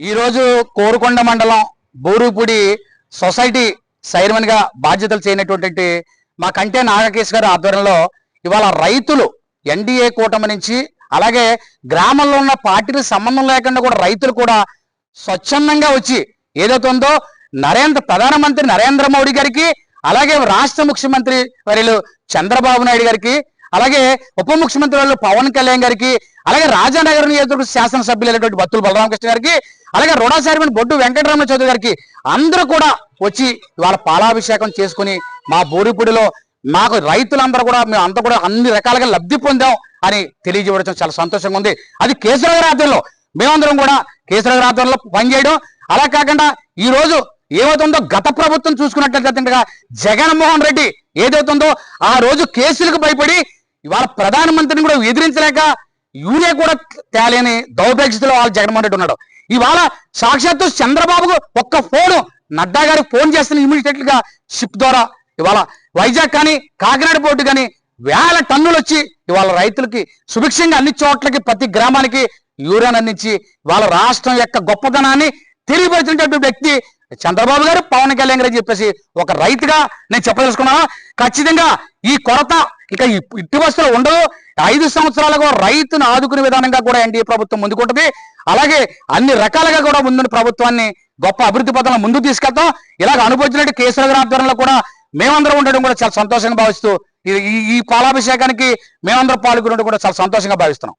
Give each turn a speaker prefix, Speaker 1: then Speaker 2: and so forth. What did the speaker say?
Speaker 1: ఈరోజు కోరుకొండ మండలం బోరుపూడి సొసైటీ చైర్మన్గా బాధ్యతలు చేయనటువంటి మా కంటే నాగకేశ్ గారి ఆధ్వర్యంలో ఇవాళ రైతులు ఎన్డీఏ కూటమి నుంచి అలాగే గ్రామంలో ఉన్న పార్టీలకు సంబంధం లేకుండా కూడా రైతులు కూడా స్వచ్ఛందంగా వచ్చి ఏదైతే ఉందో నరేంద్ర ప్రధానమంత్రి నరేంద్ర మోడీ గారికి అలాగే రాష్ట్ర ముఖ్యమంత్రి వర్యులు చంద్రబాబు నాయుడు గారికి అలాగే ఉప ముఖ్యమంత్రి వాళ్ళు పవన్ కళ్యాణ్ గారికి అలాగే రాజానగర్ నియోజకవర్గ శాసనసభ్యులైనటువంటి బత్తుల బలరామకృష్ణ గారికి అలాగే రుణా చైర్మన్ బొడ్డు వెంకటరమణ చౌదరి గారికి అందరూ కూడా వచ్చి ఇవాళ పాలాభిషేకం చేసుకుని మా బోరిపూడిలో మాకు రైతులందరూ కూడా మేము అంతా కూడా అన్ని రకాలుగా లబ్ధి పొందాం అని తెలియజేయడం చాలా సంతోషంగా ఉంది. అది కేసీఆర్ గారి ఆధ్వర్యంలో మేమందరం కూడా కేసీఆర్ రాత్రిలో ఆధ్వర్యంలో పనిచేయడం. అలా కాకుండా ఈ రోజు ఏమవుతుందో గత ప్రభుత్వం చూసుకున్నట్లయితే జగన్మోహన్ రెడ్డి ఏదవుతుందో ఆ రోజు కేసులకు భయపడి ఇవాళ ప్రధానమంత్రిని కూడా ఎదిరించలేక యూరియా కూడా తేలేని దౌర్భాగ్యతలో వాళ్ళు జగన్మోహన్ రెడ్డి ఉన్నాడు. ఇవాళ సాక్షాత్తు చంద్రబాబుకు ఒక్క ఫోను. నడ్డా గారికి ఫోన్ చేస్తున్న ఇమీడియట్గా షిప్ ద్వారా. ఇవాళ వైజాగ్ కానీ కాకినాడ పోర్టు కానీ వేల టన్నులు వచ్చి ఇవాళ రైతులకి సుభిక్షంగా అన్ని చోట్లకి ప్రతి గ్రామానికి యూరియన్ అందించి వాళ్ళ రాష్ట్రం యొక్క గొప్పతనాన్ని తెలియపరిచినటువంటి వ్యక్తి చంద్రబాబు గారు పవన్ కళ్యాణ్ గారు చెప్పేసి ఒక రైతుగా నేను చెప్పదలుచుకున్నాను ఖచ్చితంగా ఈ కొరత ఇక ఇటు ఇట్టి వస్తువులు ఉండదు ఐదు సంవత్సరాలుగా రైతును ఆదుకునే విధానంగా కూడా ఎన్డీఏ ప్రభుత్వం ముందుకుంటుంది. అలాగే అన్ని రకాలుగా కూడా ముందున్న ప్రభుత్వాన్ని గొప్ప అభివృద్ధి పథంలో ముందుకు తీసుకెళ్తాం. ఇలాగ అనుభవించినట్టు కేసీఆర్ గారి ఆధ్వర్యంలో కూడా మేమందరం ఉండడం కూడా చాలా సంతోషంగా భావిస్తూ ఈ- ఈ ఈ పాలాభిషేకానికి మేమందరం పాల్గొనడం కూడా చాలా సంతోషంగా భావిస్తున్నాం.